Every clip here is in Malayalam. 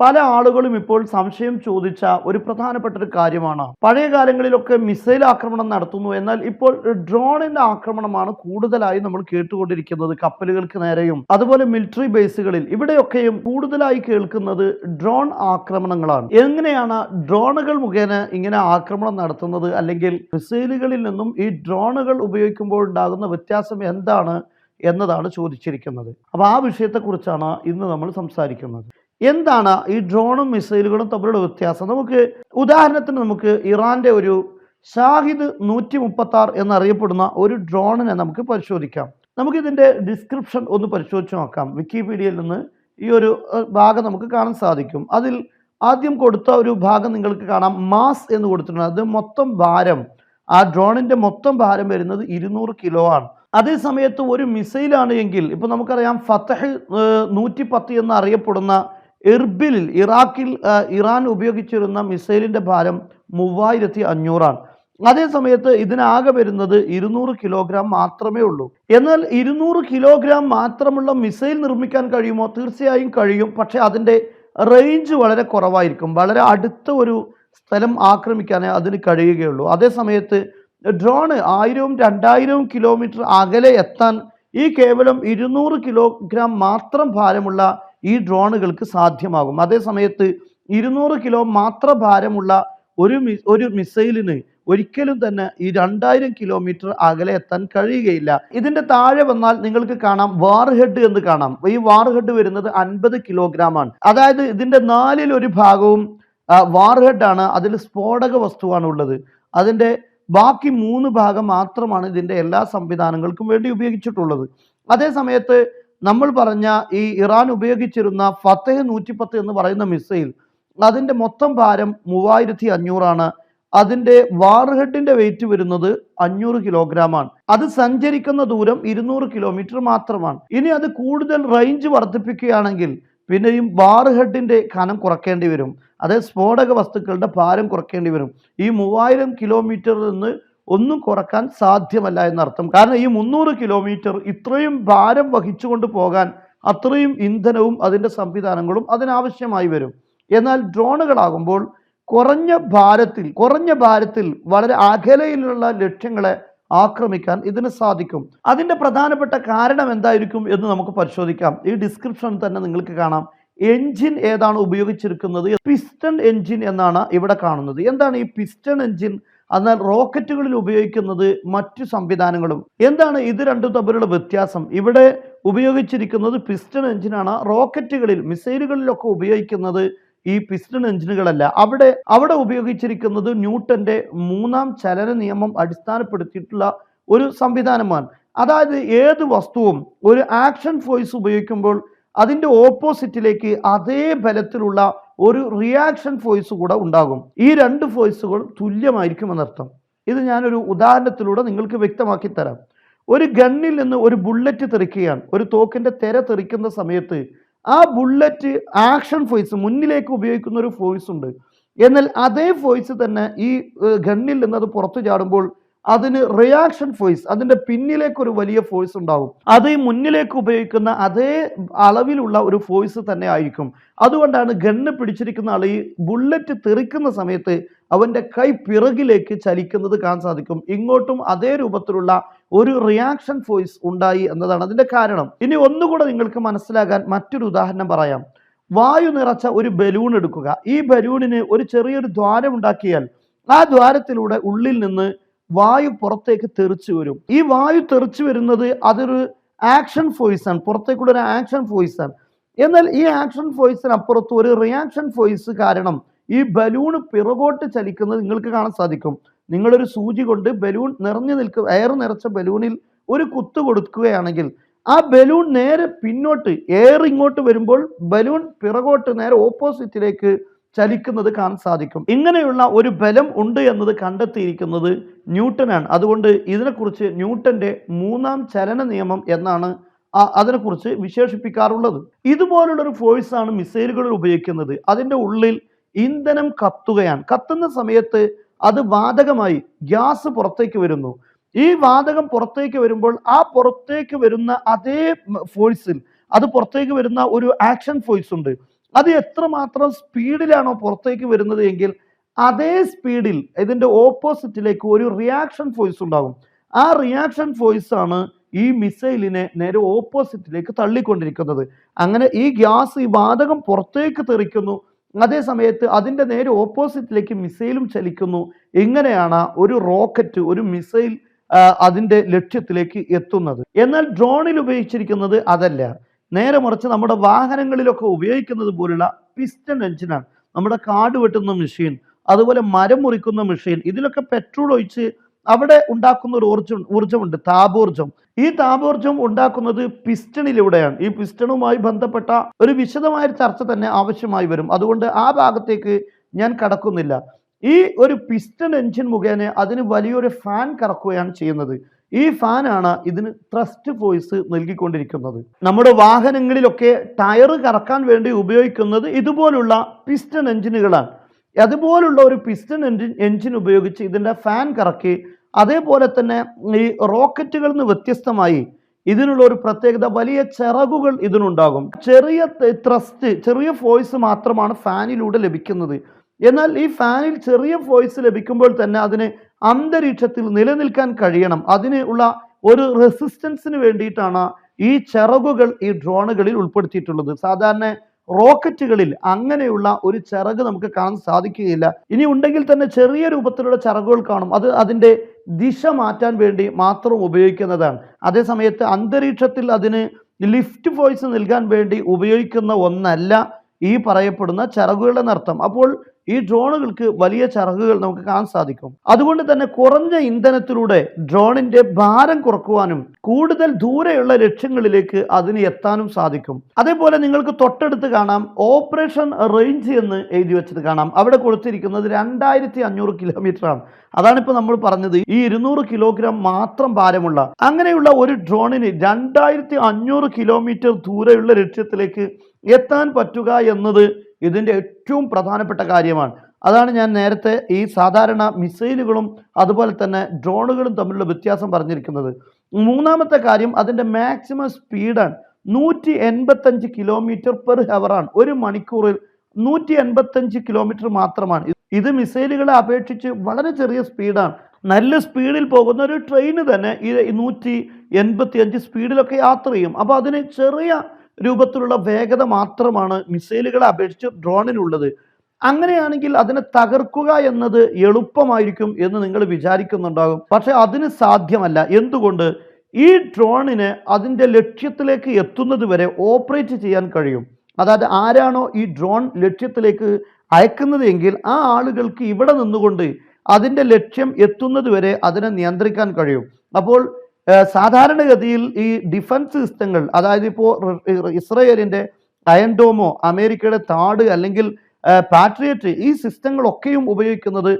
പല ആളുകളും ഇപ്പോൾ സംശയം ചോദിച്ച ഒരു പ്രധാനപ്പെട്ട ഒരു കാര്യമാണ്. പഴയ കാലങ്ങളിലൊക്കെ മിസൈൽ ആക്രമണം നടത്തുന്നു എന്നാൽ ഇപ്പോൾ ഡ്രോണിന്റെ ആക്രമണമാണ് കൂടുതലായി നമ്മൾ കേട്ടുകൊണ്ടിരിക്കുന്നത് കപ്പലുകൾക്ക് നേരെയും അതുപോലെ മിലിറ്ററി ബേസുകളിൽ. ഇവിടെയൊക്കെയും കൂടുതലായി കേൾക്കുന്നത് ഡ്രോൺ ആക്രമണങ്ങളാണ്. എങ്ങനെയാണ് ഡ്രോണുകൾ മുഖേന ഇങ്ങനെ ആക്രമണം നടത്തുന്നത്? അല്ലെങ്കിൽ മിസൈലുകളിൽ നിന്നും ഈ ഡ്രോണുകൾ ഉപയോഗിക്കുമ്പോൾ ഉണ്ടാകുന്ന വ്യത്യാസം എന്താണ് എന്നതാണ് ചോദിച്ചിരിക്കുന്നത്. അപ്പോൾ ആ വിഷയത്തെക്കുറിച്ചാണ് ഇന്ന് നമ്മൾ സംസാരിക്കുന്നത്. എന്താണ് ഈ ഡ്രോണും മിസൈലുകളും തമ്മിലുള്ള വ്യത്യാസം? നമുക്ക് ഉദാഹരണത്തിന് നമുക്ക് ഇറാന്റെ ഒരു ഷാഹിദ് നൂറ്റി മുപ്പത്തി ആറ് എന്നറിയപ്പെടുന്ന ഒരു ഡ്രോണിനെ നമുക്ക് പരിശോധിക്കാം. നമുക്കിതിന്റെ ഡിസ്ക്രിപ്ഷൻ ഒന്ന് പരിശോധിച്ച് നോക്കാം. വിക്കിപീഡിയയിൽ നിന്ന് ഈ ഒരു ഭാഗം നമുക്ക് കാണാൻ സാധിക്കും. അതിൽ ആദ്യം കൊടുത്ത ഒരു ഭാഗം നിങ്ങൾക്ക് കാണാം. മാസ് എന്ന് കൊടുത്തിട്ടുണ്ട്. അത് മൊത്തം ഭാരം. ആ ഡ്രോണിന്റെ മൊത്തം ഭാരം വരുന്നത് ഇരുന്നൂറ് കിലോ ആണ്. അതേ സമയത്ത് ഒരു മിസൈലാണ് എങ്കിൽ ഇപ്പൊ നമുക്കറിയാം ഫത്തഹ് നൂറ്റി പത്ത് എന്ന് എർബിലിൽ ഇറാഖിൽ ഇറാൻ ഉപയോഗിച്ചിരുന്ന മിസൈലിന്റെ ഭാരം മൂവായിരത്തി അഞ്ഞൂറാണ് അതേ സമയത്ത് ഇതിനാകെ വരുന്നത് ഇരുന്നൂറ് കിലോഗ്രാം മാത്രമേ ഉള്ളൂ. എന്നാൽ ഇരുന്നൂറ് കിലോഗ്രാം മാത്രമുള്ള മിസൈൽ നിർമ്മിക്കാൻ കഴിയുമോ? തീർച്ചയായും കഴിയും. പക്ഷേ അതിന്റെ റേഞ്ച് വളരെ കുറവായിരിക്കും. വളരെ അടുത്ത ഒരു സ്ഥലം ആക്രമിക്കാനേ അതിന് കഴിയുകയുള്ളൂ. അതേ സമയത്ത് ഡ്രോണ് ആയിരവും രണ്ടായിരവും കിലോമീറ്റർ അകലെ എത്താൻ ഈ കേവലം ഇരുന്നൂറ് കിലോഗ്രാം മാത്രം ഭാരമുള്ള ഈ ഡ്രോണുകൾക്ക് സാധ്യമാകും. അതേസമയത്ത് ഇരുന്നൂറ് കിലോ മാത്ര ഭാരമുള്ള ഒരു മി ഒരു മിസൈലിന് ഒരിക്കലും തന്നെ ഈ രണ്ടായിരം കിലോമീറ്റർ അകലെ എത്താൻ കഴിയുകയില്ല. ഇതിന്റെ താഴെ വന്നാൽ നിങ്ങൾക്ക് കാണാം വാർ ഹെഡ് എന്ന് കാണാം. ഈ വാർ ഹെഡ് വരുന്നത് അൻപത് കിലോഗ്രാം ആണ് അതായത് ഇതിന്റെ നാലിൽ ഒരു ഭാഗവും വാർ ഹെഡ് ആണ്. അതിൽ സ്ഫോടക വസ്തുവാണ് ഉള്ളത്. അതിന്റെ ബാക്കി മൂന്ന് ഭാഗം മാത്രമാണ് ഇതിന്റെ എല്ലാ സംവിധാനങ്ങൾക്കും വേണ്ടി ഉപയോഗിച്ചിട്ടുള്ളത്. അതേ സമയത്ത് നമ്മൾ പറഞ്ഞ ഈ ഇറാൻ ഉപയോഗിച്ചിരുന്ന ഫത്തേഹ് നൂറ്റിപ്പത്ത് എന്ന് പറയുന്ന മിസൈൽ അതിന്റെ മൊത്തം ഭാരം മൂവായിരത്തി അഞ്ഞൂറാണ്. അതിന്റെ വാർഹെഡിന്റെ വെയിറ്റ് വരുന്നത് അഞ്ഞൂറ് കിലോഗ്രാം ആണ്. അത് സഞ്ചരിക്കുന്ന ദൂരം ഇരുന്നൂറ് കിലോമീറ്റർ മാത്രമാണ്. ഇനി അത് കൂടുതൽ റേഞ്ച് വർദ്ധിപ്പിക്കുകയാണെങ്കിൽ പിന്നെയും വാർഹെഡിന്റെ കനം കുറയ്ക്കേണ്ടി വരും. അതായത് സ്ഫോടക വസ്തുക്കളുടെ ഭാരം കുറയ്ക്കേണ്ടി വരും. ഈ മൂവായിരം കിലോമീറ്ററിൽ നിന്ന് ഒന്നും കുറയ്ക്കാൻ സാധ്യമല്ല എന്നർത്ഥം. കാരണം ഈ മുന്നൂറ് കിലോമീറ്റർ ഇത്രയും ഭാരം വഹിച്ചുകൊണ്ട് പോകാൻ അത്രയും ഇന്ധനവും അതിന്റെ സംവിധാനങ്ങളും അതിനാവശ്യമായി വരും. എന്നാൽ ഡ്രോണുകളാകുമ്പോൾ കുറഞ്ഞ ഭാരത്തിൽ കുറഞ്ഞ ഭാരത്തിൽ വളരെ അകലയിലുള്ള ലക്ഷ്യങ്ങളെ ആക്രമിക്കാൻ ഇതിന് സാധിക്കും. അതിന്റെ പ്രധാനപ്പെട്ട കാരണം എന്തായിരിക്കും എന്ന് നമുക്ക് പരിശോധിക്കാം. ഈ ഡിസ്ക്രിപ്ഷൻ തന്നെ നിങ്ങൾക്ക് കാണാം. എൻജിൻ ഏതാണ് ഉപയോഗിച്ചിരിക്കുന്നത്? പിസ്റ്റൺ എൻജിൻ എന്നാണ് ഇവിടെ കാണുന്നത്. എന്താണ് ഈ പിസ്റ്റൺ എൻജിൻ? എന്നാൽ റോക്കറ്റുകളിൽ ഉപയോഗിക്കുന്നത് മറ്റു സംവിധാനങ്ങളും. എന്താണ് ഇത് രണ്ടും തമ്മിലുള്ള വ്യത്യാസം? ഇവിടെ ഉപയോഗിച്ചിരിക്കുന്നത് പിസ്റ്റൺ എഞ്ചിനാണ് റോക്കറ്റുകളിൽ മിസൈലുകളിലൊക്കെ ഉപയോഗിക്കുന്നത് ഈ പിസ്റ്റൺ എഞ്ചിനുകളല്ല അവിടെ അവിടെ ഉപയോഗിച്ചിരിക്കുന്നത് ന്യൂട്ടന്റെ മൂന്നാം ചലന നിയമം അടിസ്ഥാനപ്പെടുത്തിയിട്ടുള്ള ഒരു സംവിധാനമാണ്. അതായത് ഏത് വസ്തുവും ഒരു ആക്ഷൻ ഫോഴ്സ് ഉപയോഗിക്കുമ്പോൾ അതിന്റെ ഓപ്പോസിറ്റിലേക്ക് അതേ ബലത്തിലുള്ള ഒരു റിയാക്ഷൻ ഫോഴ്സ് കൂടെ ഉണ്ടാകും. ഈ രണ്ട് ഫോഴ്സുകൾ തുല്യമായിരിക്കും എന്നർത്ഥം. ഇത് ഞാനൊരു ഉദാഹരണത്തിലൂടെ നിങ്ങൾക്ക് വ്യക്തമാക്കി തരാം. ഒരു ഗണ്ണിൽ നിന്ന് ഒരു ബുള്ളറ്റ് തെറിക്കുകയാണ്. ഒരു തോക്കിന്റെ തെര തെറിക്കുന്ന സമയത്ത് ആ ബുള്ളറ്റ് ആക്ഷൻ ഫോഴ്സ് മുന്നിലേക്ക് ഉപയോഗിക്കുന്ന ഒരു ഫോഴ്സ് ഉണ്ട്. എന്നാൽ അതേ ഫോഴ്സ് തന്നെ ഈ ഗണ്ണിൽ നിന്ന് അത് പുറത്തു ചാടുമ്പോൾ അതിന് റിയാക്ഷൻ ഫോഴ്സ് അതിന്റെ പിന്നിലേക്ക് ഒരു വലിയ ഫോഴ്സ് ഉണ്ടാവും. അത് മുന്നിലേക്ക് ഉപയോഗിക്കുന്ന അതേ അളവിലുള്ള ഒരു ഫോഴ്സ് തന്നെ ആയിരിക്കും. അതുകൊണ്ടാണ് ഗണ്ണ് പിടിച്ചിരിക്കുന്ന ആൾ ഈ ബുള്ളറ്റ് തെറിക്കുന്ന സമയത്ത് അവന്റെ കൈ പിറകിലേക്ക് ചലിക്കുന്നത് കാണാൻ സാധിക്കും. ഇങ്ങോട്ടും അതേ രൂപത്തിലുള്ള ഒരു റിയാക്ഷൻ ഫോഴ്സ് ഉണ്ടായി എന്നതാണ് അതിന്റെ കാരണം. ഇനി ഒന്നുകൂടെ നിങ്ങൾക്ക് മനസ്സിലാകാൻ മറ്റൊരു ഉദാഹരണം പറയാം. വായു നിറച്ച ഒരു ബലൂൺ എടുക്കുക. ഈ ബലൂണിന് ഒരു ചെറിയൊരു ദ്വാരം ഉണ്ടാക്കിയാൽ ആ ദ്വാരത്തിലൂടെ ഉള്ളിൽ നിന്ന് വായു പുറത്തേക്ക് തെറിച്ചു വരും. ഈ വായു തെറിച്ചു വരുന്നത് അതൊരു ആക്ഷൻ ഫോഴ്സ് ആണ് പുറത്തേക്കുള്ള ഒരു ആക്ഷൻ ഫോഴ്സ് ആണ് എന്നാൽ ഈ ആക്ഷൻ ഫോയ്സിന് അപ്പുറത്ത് ഒരു റിയാക്ഷൻ ഫോയ്സ് കാരണം ഈ ബലൂൺ പിറകോട്ട് ചലിക്കുന്നത് നിങ്ങൾക്ക് കാണാൻ സാധിക്കും. നിങ്ങളൊരു സൂചി കൊണ്ട് ബലൂൺ നിറഞ്ഞു നിൽക്കുക എയർ നിറച്ച ബലൂണിൽ ഒരു കുത്ത് കൊടുക്കുകയാണെങ്കിൽ ആ ബലൂൺ നേരെ പിന്നോട്ട് എയർ ഇങ്ങോട്ട് വരുമ്പോൾ ബലൂൺ പിറകോട്ട് നേരെ ഓപ്പോസിറ്റിലേക്ക് ചലിക്കുന്നത് കാണാൻ സാധിക്കും. ഇങ്ങനെയുള്ള ഒരു ബലം ഉണ്ട് എന്നത് കണ്ടെത്തിയിരിക്കുന്നത് ന്യൂട്ടനാണ്. അതുകൊണ്ട് ഇതിനെക്കുറിച്ച് ന്യൂട്ടന്റെ മൂന്നാം ചലന നിയമം എന്നാണ് അതിനെക്കുറിച്ച് വിശേഷിപ്പിക്കാറുള്ളത്. ഇതുപോലുള്ളൊരു ഫോഴ്സാണ് മിസൈലുകളിൽ ഉപയോഗിക്കുന്നത്. അതിന്റെ ഉള്ളിൽ ഇന്ധനം കത്തുകയാണ്. കത്തുന്ന സമയത്ത് അത് വാതകമായി ഗ്യാസ് പുറത്തേക്ക് വരുന്നു. ഈ വാതകം പുറത്തേക്ക് വരുമ്പോൾ ആ പുറത്തേക്ക് വരുന്ന അതേ ഫോഴ്സിൽ അത് പുറത്തേക്ക് വരുന്ന ഒരു ആക്ഷൻ ഫോഴ്സ് ഉണ്ട്. അത് എത്രമാത്രം സ്പീഡിലാണോ പുറത്തേക്ക് വരുന്നത് എങ്കിൽ അതേ സ്പീഡിൽ ഇതിന്റെ ഓപ്പോസിറ്റിലേക്ക് ഒരു റിയാക്ഷൻ ഫോഴ്സ് ഉണ്ടാകും. ആ റിയാക്ഷൻ ഫോഴ്സ് ആണ് ഈ മിസൈലിനെ നേരെ ഓപ്പോസിറ്റിലേക്ക് തള്ളിക്കൊണ്ടിരിക്കുന്നത്. അങ്ങനെ ഈ ഗ്യാസ് ഈ വാതകം പുറത്തേക്ക് തെറിക്കുന്നു. അതേ സമയത്ത് അതിന്റെ നേരെ ഓപ്പോസിറ്റിലേക്ക് മിസൈലും ചലിക്കുന്നു. ഇങ്ങനെയാണ് ഒരു റോക്കറ്റ് ഒരു മിസൈൽ അതിന്റെ ലക്ഷ്യത്തിലേക്ക് എത്തുന്നത്. എന്നാൽ ഡ്രോണിൽ ഉപയോഗിച്ചിരിക്കുന്നത് അതല്ല. നേരെ മറിച്ച് നമ്മുടെ വാഹനങ്ങളിലൊക്കെ ഉപയോഗിക്കുന്നത് പോലുള്ള പിസ്റ്റൺ എഞ്ചിനാണ് നമ്മുടെ കാട് വെട്ടുന്ന മെഷീൻ അതുപോലെ മരം മുറിക്കുന്ന മെഷീൻ ഇതിലൊക്കെ പെട്രോൾ ഒഴിച്ച് അവിടെ ഉണ്ടാക്കുന്ന ഒരു ഊർജം ഊർജമുണ്ട് താപോർജം. ഈ താപോർജം ഉണ്ടാക്കുന്നത് പിസ്റ്റണിലൂടെയാണ് ഈ പിസ്റ്റണുമായി ബന്ധപ്പെട്ട ഒരു വിശദമായ ചർച്ച തന്നെ ആവശ്യമായി വരും. അതുകൊണ്ട് ആ ഭാഗത്തേക്ക് ഞാൻ കടക്കുന്നില്ല. ഈ ഒരു പിസ്റ്റൺ എഞ്ചിൻ മുഖേന അതിന് വലിയൊരു ഫാൻ കറക്കുകയാണ് ചെയ്യുന്നത്. ഈ ഫാനാണ് ഇതിന് ത്രസ്റ്റ് ഫോഴ്സ് നൽകിക്കൊണ്ടിരിക്കുന്നത്. നമ്മുടെ വാഹനങ്ങളിലൊക്കെ ടയർ കറക്കാൻ വേണ്ടി ഉപയോഗിക്കുന്നത് ഇതുപോലുള്ള പിസ്റ്റൺ എഞ്ചിനുകളാണ് അതുപോലുള്ള ഒരു പിസ്റ്റൺ എഞ്ചിൻ എഞ്ചിൻ ഉപയോഗിച്ച് ഇതിന്റെ ഫാൻ കറക്കി അതേപോലെ തന്നെ ഈ റോക്കറ്റുകളിൽ നിന്ന് വ്യത്യസ്തമായി ഇതിനുള്ള ഒരു പ്രത്യേകത വലിയ ചിറകുകൾ ഇതിനുണ്ടാകും. ചെറിയ ത്രസ്റ്റ് ചെറിയ ഫോഴ്സ് മാത്രമാണ് ഫാനിലൂടെ ലഭിക്കുന്നത്. എന്നാൽ ഈ ഫാനിൽ ചെറിയ ഫോഴ്സ് ലഭിക്കുമ്പോൾ തന്നെ അതിന് അന്തരീക്ഷത്തിൽ നിലനിൽക്കാൻ കഴിയണം. അതിന് ഉള്ള ഒരു റെസിസ്റ്റൻസിന് വേണ്ടിയിട്ടാണ് ഈ ചിറകുകൾ ഈ ഡ്രോണുകളിൽ ഉൾപ്പെടുത്തിയിട്ടുള്ളത്. സാധാരണ റോക്കറ്റുകളിൽ അങ്ങനെയുള്ള ഒരു ചിറക് നമുക്ക് കാണാൻ സാധിക്കുകയില്ല. ഇനി ഉണ്ടെങ്കിൽ തന്നെ ചെറിയ രൂപത്തിലുള്ള ചിറകുകൾ കാണും. അത് അതിന്റെ ദിശ മാറ്റാൻ വേണ്ടി മാത്രം ഉപയോഗിക്കുന്നതാണ്. അതേസമയത്ത് അന്തരീക്ഷത്തിൽ അതിന് ലിഫ്റ്റ് ഫോഴ്സ് നൽകാൻ വേണ്ടി ഉപയോഗിക്കുന്ന ഒന്നല്ല ഈ പറയപ്പെടുന്ന ചിറകുകളുടെ നർത്തം. അപ്പോൾ ഈ ഡ്രോണുകൾക്ക് വലിയ ചിറകുകൾ നമുക്ക് കാണാൻ സാധിക്കും. അതുകൊണ്ട് തന്നെ കുറഞ്ഞ ഇന്ധനത്തിലൂടെ ഡ്രോണിന്റെ ഭാരം കുറക്കുവാനും കൂടുതൽ ദൂരെയുള്ള ലക്ഷ്യങ്ങളിലേക്ക് അതിന് എത്താനും സാധിക്കും. അതേപോലെ നിങ്ങൾക്ക് തൊട്ടടുത്ത് കാണാം ഓപ്പറേഷൻ റേഞ്ച് എന്ന് എഴുതി വെച്ചത് കാണാം. അവിടെ കൊടുത്തിരിക്കുന്നത് രണ്ടായിരത്തി അഞ്ഞൂറ് കിലോമീറ്റർ ആണ് അതാണിപ്പോൾ നമ്മൾ പറഞ്ഞത് ഈ ഇരുന്നൂറ് കിലോഗ്രാം മാത്രം ഭാരമുള്ള. അങ്ങനെയുള്ള ഒരു ഡ്രോണിന് രണ്ടായിരത്തി അഞ്ഞൂറ് കിലോമീറ്റർ ദൂരെയുള്ള ലക്ഷ്യത്തിലേക്ക് എത്താൻ പറ്റുക എന്നത് ഇതിന്റെ ഏറ്റവും പ്രധാനപ്പെട്ട കാര്യമാണ്. അതാണ് ഞാൻ നേരത്തെ ഈ സാധാരണ മിസൈലുകളും അതുപോലെ തന്നെ ഡ്രോണുകളും തമ്മിലുള്ള വ്യത്യാസം പറഞ്ഞിരിക്കുന്നത്. മൂന്നാമത്തെ കാര്യം അതിന്റെ മാക്സിമം സ്പീഡാണ്. നൂറ്റി എൺപത്തഞ്ച് കിലോമീറ്റർ പെർ ഹവറാണ്. ഒരു മണിക്കൂറിൽ നൂറ്റി എൺപത്തഞ്ച് കിലോമീറ്റർ മാത്രമാണ്. ഇത് മിസൈലുകളെ അപേക്ഷിച്ച് വളരെ ചെറിയ സ്പീഡാണ്. നല്ല സ്പീഡിൽ പോകുന്ന ഒരു ട്രെയിന് തന്നെ ഈ നൂറ്റി എൺപത്തി അഞ്ച് സ്പീഡിലൊക്കെ യാത്ര ചെയ്യും. അപ്പോൾ അതിന് ചെറിയ രൂപത്തിലുള്ള വേഗത മാത്രമാണ് മിസൈലുകളെ അപേക്ഷിച്ച് ഡ്രോണിനുള്ളത്. അങ്ങനെയാണെങ്കിൽ അതിനെ തകർക്കുക എന്നത് എളുപ്പമായിരിക്കും എന്ന് നിങ്ങൾ വിചാരിക്കുന്നുണ്ടാകും. പക്ഷെ അതിന് സാധ്യമല്ല. എന്തുകൊണ്ട്? ഈ ഡ്രോണിന് അതിന്റെ ലക്ഷ്യത്തിലേക്ക് എത്തുന്നത് വരെ ഓപ്പറേറ്റ് ചെയ്യാൻ കഴിയും. അതായത് ആരാണോ ഈ ഡ്രോൺ ലക്ഷ്യത്തിലേക്ക് അയക്കുന്നത് എങ്കിൽ ആ ആളുകൾക്ക് ഇവിടെ നിന്നുകൊണ്ട് അതിന്റെ ലക്ഷ്യം എത്തുന്നത് വരെ അതിനെ നിയന്ത്രിക്കാൻ കഴിയും. അപ്പോൾ സാധാരണഗതിയിൽ ഈ ഡിഫൻസ് സിസ്റ്റങ്ങൾ അതായത് ഇപ്പോൾ ഇസ്രയേലിന്റെ അയൻഡോമോ അമേരിക്കയുടെ താട് അല്ലെങ്കിൽ പാട്രിയറ്റ് ഈ സിസ്റ്റങ്ങളൊക്കെയും ഉപയോഗിക്കുന്നത്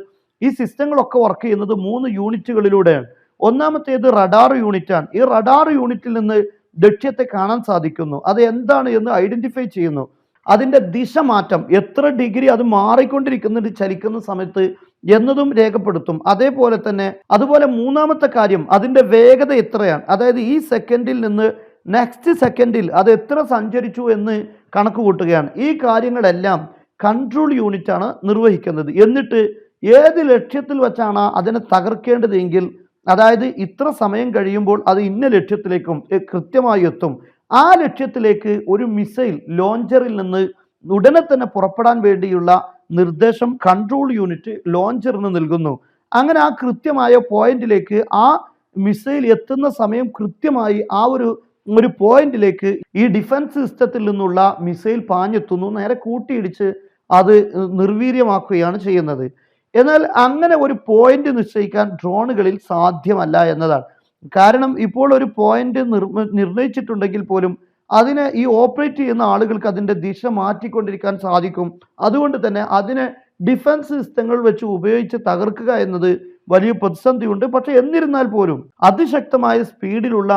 ഈ സിസ്റ്റങ്ങളൊക്കെ വർക്ക് ചെയ്യുന്നത് മൂന്ന് യൂണിറ്റുകളിലൂടെയാണ്. ഒന്നാമത്തേത് റഡാർ യൂണിറ്റാണ്. ഈ റഡാർ യൂണിറ്റിൽ നിന്ന് ലക്ഷ്യത്തെ കാണാൻ സാധിക്കുന്നു. അത് എന്താണ് എന്ന് ഐഡന്റിഫൈ ചെയ്യുന്നു. അതിന്റെ ദിശ മാറ്റം എത്ര ഡിഗ്രി അത് മാറിക്കൊണ്ടിരിക്കുന്നുണ്ട് ചലിക്കുന്ന സമയത്ത് എന്നതും രേഖപ്പെടുത്തും. അതേപോലെ തന്നെ അതുപോലെ മൂന്നാമത്തെ കാര്യം അതിന്റെ വേഗത എത്രയാണ്? അതായത് ഈ സെക്കൻഡിൽ നിന്ന് നെക്സ്റ്റ് സെക്കൻഡിൽ അത് എത്ര സഞ്ചരിച്ചു എന്ന് കണക്ക് കൂട്ടുകയാണ്. ഈ കാര്യങ്ങളെല്ലാം കൺട്രോൾ യൂണിറ്റ് ആണ് നിർവഹിക്കുന്നത്. എന്നിട്ട് ഏത് ലക്ഷ്യത്തിൽ വെച്ചാണ് അതിനെ തകർക്കേണ്ടതെങ്കിൽ അതായത് ഇത്ര സമയം കഴിയുമ്പോൾ അത് ഇന്ന ലക്ഷ്യത്തിലേക്കും കൃത്യമായി എത്തും. ആ ലക്ഷ്യത്തിലേക്ക് ഒരു മിസൈൽ ലോഞ്ചറിൽ നിന്ന് ഉടനെ തന്നെ പുറപ്പെടാൻ വേണ്ടിയുള്ള നിർദ്ദേശം കൺട്രോൾ യൂണിറ്റ് ലോഞ്ചറിന് നൽകുന്നു. അങ്ങനെ ആ കൃത്യമായ പോയിന്റിലേക്ക് ആ മിസൈൽ എത്തുന്ന സമയം കൃത്യമായി ആ ഒരു ഒരു പോയിന്റിലേക്ക് ഈ ഡിഫൻസ് സിസ്റ്റത്തിൽ നിന്നുള്ള മിസൈൽ പാഞ്ഞെത്തുന്നു. നേരെ കൂട്ടിയിടിച്ച് അത് നിർവീര്യമാക്കുകയാണ് ചെയ്യുന്നത്. എന്നാൽ അങ്ങനെ ഒരു പോയിന്റ് നിശ്ചയിക്കാൻ ഡ്രോണുകളിൽ സാധ്യമല്ല എന്നതാണ്. കാരണം ഇപ്പോൾ ഒരു പോയിന്റ് നിർണയിച്ചിട്ടുണ്ടെങ്കിൽ പോലും അതിനെ ഈ ഓപ്പറേറ്റ് ചെയ്യുന്ന ആളുകൾക്ക് അതിന്റെ ദിശ മാറ്റിക്കൊണ്ടിരിക്കാൻ സാധിക്കും. അതുകൊണ്ട് തന്നെ അതിനെ ഡിഫൻസ് സിസ്റ്റങ്ങൾ വെച്ച് ഉപയോഗിച്ച് തകർക്കുക എന്നത് വലിയ പ്രതിസന്ധിയുണ്ട്. പക്ഷെ എന്നിരുന്നാൽ പോലും അതിശക്തമായ സ്പീഡിലുള്ള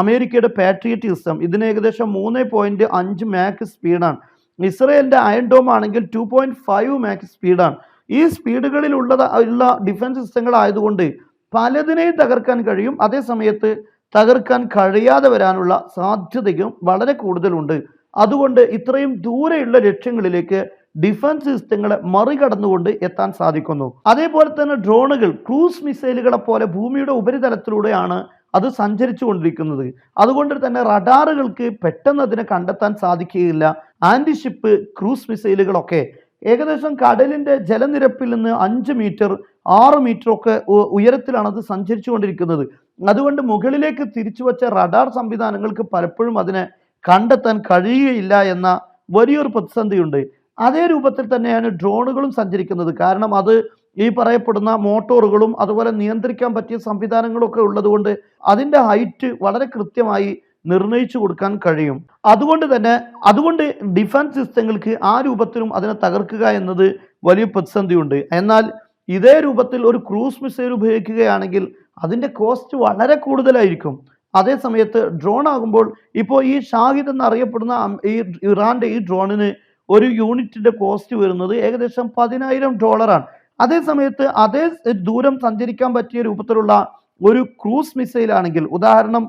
അമേരിക്കയുടെ പാട്രിയറ്റ് സിസ്റ്റം ഇതിന് ഏകദേശം മൂന്ന് പോയിന്റ് അഞ്ച് മാക്ക് സ്പീഡാണ് ഇസ്രയേലിന്റെ അയൺ ഡോം ആണെങ്കിൽ ടു പോയിന്റ് ഫൈവ് മാക്ക് സ്പീഡാണ് ഈ സ്പീഡുകളിലുള്ള ഉള്ള ഡിഫൻസ് സിസ്റ്റങ്ങൾ ആയതുകൊണ്ട് പലതിനെയും തകർക്കാൻ കഴിയും. അതേ സമയത്ത് തകർക്കാൻ കഴിയാതെ വരാനുള്ള സാധ്യതയും വളരെ കൂടുതലുണ്ട്. അതുകൊണ്ട് ഇത്രയും ദൂരെയുള്ള ലക്ഷ്യങ്ങളിലേക്ക് ഡിഫൻസ് സിസ്റ്റങ്ങളെ മറികടന്നുകൊണ്ട് എത്താൻ സാധിക്കുന്നു. അതേപോലെ തന്നെ ഡ്രോണുകൾ ക്രൂസ് മിസൈലുകളെ പോലെ ഭൂമിയുടെ ഉപരിതലത്തിലൂടെയാണ് അത് സഞ്ചരിച്ചു കൊണ്ടിരിക്കുന്നത്. അതുകൊണ്ട് തന്നെ റഡാറുകൾക്ക് പെട്ടെന്ന് അതിനെ കണ്ടെത്താൻ സാധിക്കുകയില്ല. ആന്റിഷിപ്പ് ക്രൂസ് മിസൈലുകളൊക്കെ ഏകദേശം കടലിന്റെ ജലനിരപ്പിൽ നിന്ന് അഞ്ച് മീറ്റർ ആറ് മീറ്റർ ഒക്കെ ഉയരത്തിലാണ് അത് സഞ്ചരിച്ചു കൊണ്ടിരിക്കുന്നത്. അതുകൊണ്ട് മുകളിലേക്ക് തിരിച്ചു വച്ച റഡാർ സംവിധാനങ്ങൾക്ക് പലപ്പോഴും അതിനെ കണ്ടെത്താൻ കഴിയുകയില്ല എന്ന വലിയൊരു പ്രതിസന്ധിയുണ്ട്. അതേ രൂപത്തിൽ തന്നെയാണ് ഡ്രോണുകളും സഞ്ചരിക്കുന്നത്. കാരണം അത് ഈ പറയപ്പെടുന്ന മോട്ടോറുകളും അതുപോലെ നിയന്ത്രിക്കാൻ പറ്റിയ സംവിധാനങ്ങളൊക്കെ ഉള്ളതുകൊണ്ട് അതിന്റെ ഹൈറ്റ് വളരെ കൃത്യമായി നിർണയിച്ചു കൊടുക്കാൻ കഴിയും. അതുകൊണ്ട് തന്നെ അതുകൊണ്ട് ഡിഫൻസ് സിസ്റ്റങ്ങൾക്ക് ആ രൂപത്തിലും അതിനെ തകർക്കുക എന്നത് വലിയ പ്രതിസന്ധിയുണ്ട്. എന്നാൽ ഇതേ രൂപത്തിൽ ഒരു ക്രൂസ് മിസൈൽ ഉപയോഗിക്കുകയാണെങ്കിൽ അതിന്റെ കോസ്റ്റ് വളരെ കൂടുതലായിരിക്കും. അതേ സമയത്ത് ഡ്രോൺ ആകുമ്പോൾ ഇപ്പോൾ ഈ ഷാഹിദ് എന്നറിയപ്പെടുന്ന ഈ ഇറാന്റെ ഈ ഡ്രോണിന് ഒരു യൂണിറ്റിന്റെ കോസ്റ്റ് വരുന്നത് ഏകദേശം പതിനായിരം ഡോളറാണ് അതേ സമയത്ത് അതേ ദൂരം സഞ്ചരിക്കാൻ പറ്റിയ രൂപത്തിലുള്ള ഒരു ക്രൂസ് മിസൈലാണെങ്കിൽ ഉദാഹരണം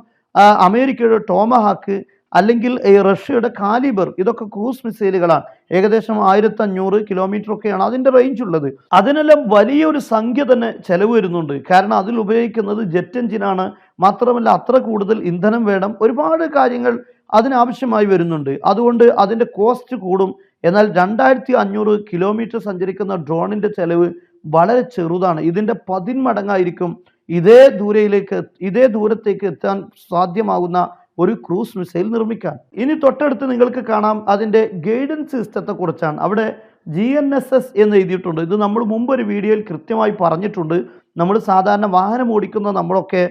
അമേരിക്കയുടെ ടോമഹാക്ക് അല്ലെങ്കിൽ ഈ റഷ്യയുടെ കാലിബർ ഇതൊക്കെ ക്രൂസ് മിസൈലുകളാണ്. ഏകദേശം ആയിരത്തി അഞ്ഞൂറ് കിലോമീറ്റർ ഒക്കെയാണ് അതിന്റെ റേഞ്ച് ഉള്ളത്. അതിനെല്ലാം വലിയൊരു സംഖ്യ തന്നെ ചെലവ് വരുന്നുണ്ട്. കാരണം അതിൽ ഉപയോഗിക്കുന്നത് ജെറ്റ് എഞ്ചിനാണ്. മാത്രമല്ല അത്ര കൂടുതൽ ഇന്ധനം വേണം. ഒരുപാട് കാര്യങ്ങൾ അതിനാവശ്യമായി വരുന്നുണ്ട്. അതുകൊണ്ട് അതിന്റെ കോസ്റ്റ് കൂടും. എന്നാൽ രണ്ടായിരത്തി അഞ്ഞൂറ് കിലോമീറ്റർ സഞ്ചരിക്കുന്ന ഡ്രോണിന്റെ ചെലവ് വളരെ ചെറുതാണ്. ഇതിന്റെ പതിന്മടങ്ങായിരിക്കും. ഇതേ ദൂരയിലേക്ക് ഇതേ ദൂരത്തേക്ക് എത്താൻ സാധ്യമാകുന്ന ഒരു ക്രൂസ് മിസൈൽ നിർമ്മിക്കാൻ. ഇനി തൊട്ടടുത്ത് നിങ്ങൾക്ക് കാണാം അതിന്റെ ഗൈഡൻസ് സിസ്റ്റത്തെ കുറിച്ചാണ് അവിടെ ജി എൻ എസ് എസ് എന്ന് എഴുതിയിട്ടുണ്ട്. ഇത് നമ്മൾ മുമ്പ് ഒരു വീഡിയോയിൽ കൃത്യമായി പറഞ്ഞിട്ടുണ്ട്. നമ്മൾ സാധാരണ വാഹനം ഓടിക്കുന്ന നമ്മളൊക്കെ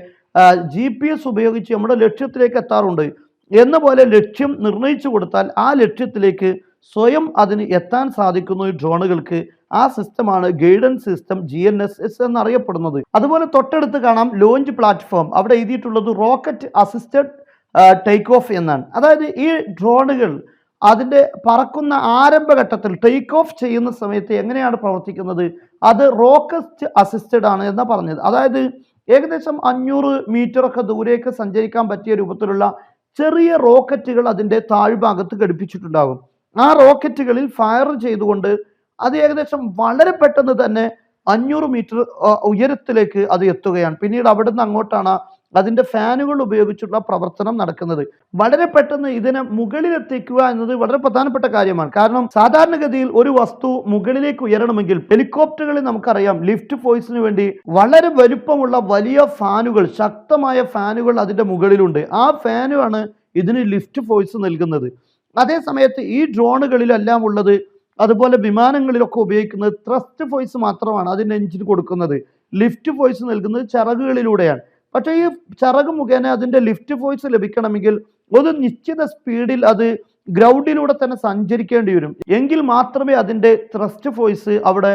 ജി പി എസ് ഉപയോഗിച്ച് നമ്മുടെ ലക്ഷ്യത്തിലേക്ക് എത്താറുണ്ട്. എന്ന പോലെ ലക്ഷ്യം നിർണയിച്ചു കൊടുത്താൽ ആ ലക്ഷ്യത്തിലേക്ക് സ്വയം അതിന് എത്താൻ സാധിക്കുന്നു ഈ ഡ്രോണുകൾക്ക് ആ സിസ്റ്റമാണ് guidance system G N S S എന്നറിയപ്പെടുന്നത്. അതുപോലെ തൊട്ടടുത്ത് കാണാം ലോഞ്ച് പ്ലാറ്റ്ഫോം. അവിടെ എഴുതിയിട്ടുള്ളത് റോക്കറ്റ് അസിസ്റ്റഡ് ടേക്ക് ഓഫ് എന്നാണ്. അതായത് ഈ ഡ്രോണുകൾ അതിന്റെ പറക്കുന്ന ആരംഭഘട്ടത്തിൽ ടേക്ക് ഓഫ് ചെയ്യുന്ന സമയത്ത് എങ്ങനെയാണ് പ്രവർത്തിക്കുന്നത്? അത് റോക്കസ്റ്റ് അസിസ്റ്റഡ് ആണ് എന്നാണ് പറഞ്ഞത്. അതായത് ഏകദേശം അഞ്ഞൂറ് മീറ്റർ ഒക്കെ ദൂരേക്ക് സഞ്ചരിക്കാൻ പറ്റിയ രൂപത്തിലുള്ള ചെറിയ റോക്കറ്റുകൾ അതിന്റെ താഴ്ഭാഗത്ത് ഘടിപ്പിച്ചിട്ടുണ്ടാകും. ആ റോക്കറ്റുകളിൽ ഫയർ ചെയ്തുകൊണ്ട് അത് ഏകദേശം വളരെ പെട്ടെന്ന് തന്നെ അഞ്ഞൂറ് മീറ്റർ ഉയരത്തിലേക്ക് അത് എത്തുകയാണ്. പിന്നീട് അവിടുന്ന് അങ്ങോട്ടാണ് അതിന്റെ ഫാനുകൾ ഉപയോഗിച്ചുള്ള പ്രവർത്തനം നടക്കുന്നത്. വളരെ പെട്ടെന്ന് ഇതിനെ മുകളിലെത്തിക്കുക എന്നത് വളരെ പ്രധാനപ്പെട്ട കാര്യമാണ്. കാരണം സാധാരണഗതിയിൽ ഒരു വസ്തു മുകളിലേക്ക് ഉയരണമെങ്കിൽ ഹെലികോപ്റ്ററുകളിൽ നമുക്കറിയാം ലിഫ്റ്റ് ഫോഴ്സിന് വേണ്ടി വളരെ വലുപ്പമുള്ള വലിയ ഫാനുകൾ ശക്തമായ ഫാനുകൾ അതിന്റെ മുകളിലുണ്ട്. ആ ഫാനുമാണ് ഇതിന് ലിഫ്റ്റ് ഫോഴ്സ് നൽകുന്നത്. അതേ സമയത്ത് ഈ ഡ്രോണുകളിലെല്ലാം ഉള്ളത് അതുപോലെ വിമാനങ്ങളിലൊക്കെ ഉപയോഗിക്കുന്നത് ത്രസ്റ്റ് ഫോഴ്സ് മാത്രമാണ് അതിന് എഞ്ചിന് കൊടുക്കുന്നത്. ലിഫ്റ്റ് ഫോഴ്സ് നൽകുന്നത് ചിറകുകളിലൂടെയാണ്. പക്ഷേ ഈ ചിറക് മുഖേന അതിന്റെ ലിഫ്റ്റ് ഫോഴ്സ് ലഭിക്കണമെങ്കിൽ ഒരു നിശ്ചിത സ്പീഡിൽ അത് ഗ്രൗണ്ടിലൂടെ തന്നെ സഞ്ചരിക്കേണ്ടി വരും. എങ്കിൽ മാത്രമേ അതിന്റെ ത്രസ്റ്റ് ഫോഴ്സ് അവിടെ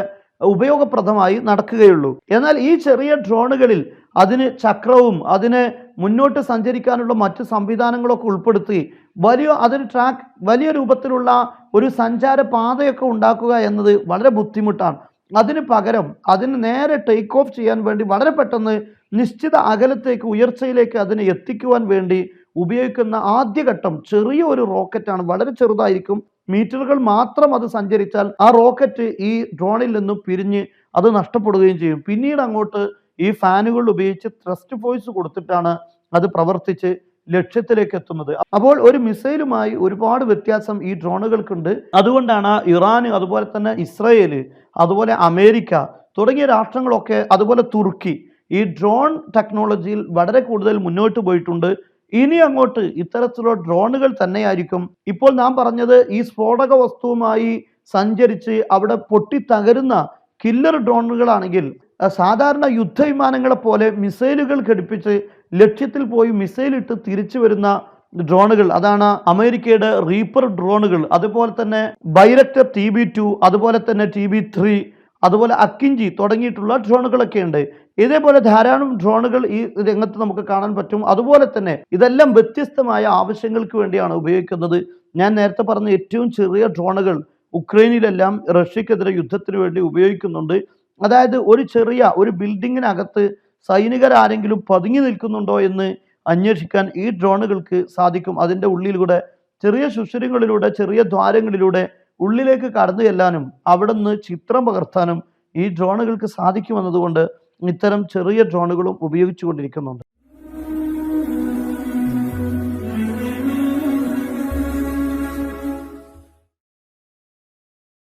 ഉപയോഗപ്രദമായി നടക്കുകയുള്ളൂ. എന്നാൽ ഈ ചെറിയ ഡ്രോണുകളിൽ അതിന് ചക്രവും അതിന് മുന്നോട്ട് സഞ്ചരിക്കാനുള്ള മറ്റ് സംവിധാനങ്ങളൊക്കെ ഉൾപ്പെടുത്തി വലിയ അതിന് ട്രാക്ക് വലിയ രൂപത്തിലുള്ള ഒരു സഞ്ചാര പാതയൊക്കെ ഉണ്ടാക്കുക എന്നത് വളരെ ബുദ്ധിമുട്ടാണ്. അതിന് പകരം അതിന് നേരെ ടേക്ക് ഓഫ് ചെയ്യാൻ വേണ്ടി വളരെ പെട്ടെന്ന് നിശ്ചിത അകലത്തേക്ക് ഉയർച്ചയിലേക്ക് അതിനെ എത്തിക്കുവാൻ വേണ്ടി ഉപയോഗിക്കുന്ന ആദ്യഘട്ടം ചെറിയ ഒരു റോക്കറ്റാണ്. വളരെ ചെറുതായിരിക്കും. മീറ്ററുകൾ മാത്രം അത് സഞ്ചരിച്ചാൽ ആ റോക്കറ്റ് ഈ ഡ്രോണിൽ നിന്നും പിരിഞ്ഞ് അത് നഷ്ടപ്പെടുകയും ചെയ്യും. പിന്നീട് അങ്ങോട്ട് ഈ ഫാനുകൾ ഉപയോഗിച്ച് ത്രസ്റ്റ് ഫോഴ്സ് കൊടുത്തിട്ടാണ് അത് പ്രവർത്തിച്ച് ലക്ഷ്യത്തിലേക്ക് എത്തുന്നത്. അപ്പോൾ ഒരു മിസൈലുമായി ഒരുപാട് വ്യത്യാസം ഈ ഡ്രോണുകൾക്കുണ്ട്. അതുകൊണ്ടാണ് ഇറാൻ അതുപോലെ തന്നെ ഇസ്രയേൽ അതുപോലെ അമേരിക്ക തുടങ്ങിയ രാഷ്ട്രങ്ങളൊക്കെ അതുപോലെ തുർക്കി ഈ ഡ്രോൺ ടെക്നോളജിയിൽ വളരെ കൂടുതൽ മുന്നോട്ട് പോയിട്ടുണ്ട്. ഇനി അങ്ങോട്ട് ഇത്തരത്തിലുള്ള ഡ്രോണുകൾ തന്നെയായിരിക്കും. ഇപ്പോൾ നാം പറഞ്ഞത് ഈ സ്ഫോടക വസ്തുവുമായി സഞ്ചരിച്ച് അവിടെ പൊട്ടി പൊട്ടിത്തകരുന്ന കില്ലർ ഡ്രോണുകളാണെങ്കിൽ സാധാരണ യുദ്ധവിമാനങ്ങളെ പോലെ മിസൈലുകൾ ഘടിപ്പിച്ച് ലക്ഷ്യത്തിൽ പോയി മിസൈലിട്ട് തിരിച്ചു വരുന്ന ഡ്രോണുകൾ അതാണ് അമേരിക്കയുടെ റീപ്പർ ഡ്രോണുകൾ അതുപോലെ തന്നെ ബൈറക്ടർ ടി ബി ടു അതുപോലെ തന്നെ ടി ബി ത്രീ അതുപോലെ അക്കിഞ്ചി തുടങ്ങിയിട്ടുള്ള ഡ്രോണുകളൊക്കെ ഉണ്ട് ഇതേപോലെ ധാരാളം ഡ്രോണുകൾ ഈ രംഗത്ത് നമുക്ക് കാണാൻ പറ്റും. അതുപോലെ തന്നെ ഇതെല്ലാം വ്യത്യസ്തമായ ആവശ്യങ്ങൾക്ക് വേണ്ടിയാണ് ഉപയോഗിക്കുന്നത്. ഞാൻ നേരത്തെ പറഞ്ഞ ഏറ്റവും ചെറിയ ഡ്രോണുകൾ ഉക്രൈനിലെല്ലാം റഷ്യക്കെതിരെ യുദ്ധത്തിന് വേണ്ടി ഉപയോഗിക്കുന്നുണ്ട്. അതായത് ഒരു ചെറിയ ഒരു ബിൽഡിങ്ങിനകത്ത് സൈനികരാരെങ്കിലും പതുങ്ങി നിൽക്കുന്നുണ്ടോ എന്ന് അന്വേഷിക്കാൻ ഈ ഡ്രോണുകൾക്ക് സാധിക്കും. അതിന്റെ ഉള്ളിലൂടെ ചെറിയ സുഷിരങ്ങളിലൂടെ ചെറിയ ദ്വാരങ്ങളിലൂടെ ഉള്ളിലേക്ക് കടന്നു ചെല്ലാനും അവിടുന്ന് ചിത്രം പകർത്താനും ഈ ഡ്രോണുകൾക്ക് സാധിക്കുമെന്നതുകൊണ്ട് ഇത്തരം ചെറിയ ഡ്രോണുകളും ഉപയോഗിച്ചുകൊണ്ടിരിക്കുന്നുണ്ട്.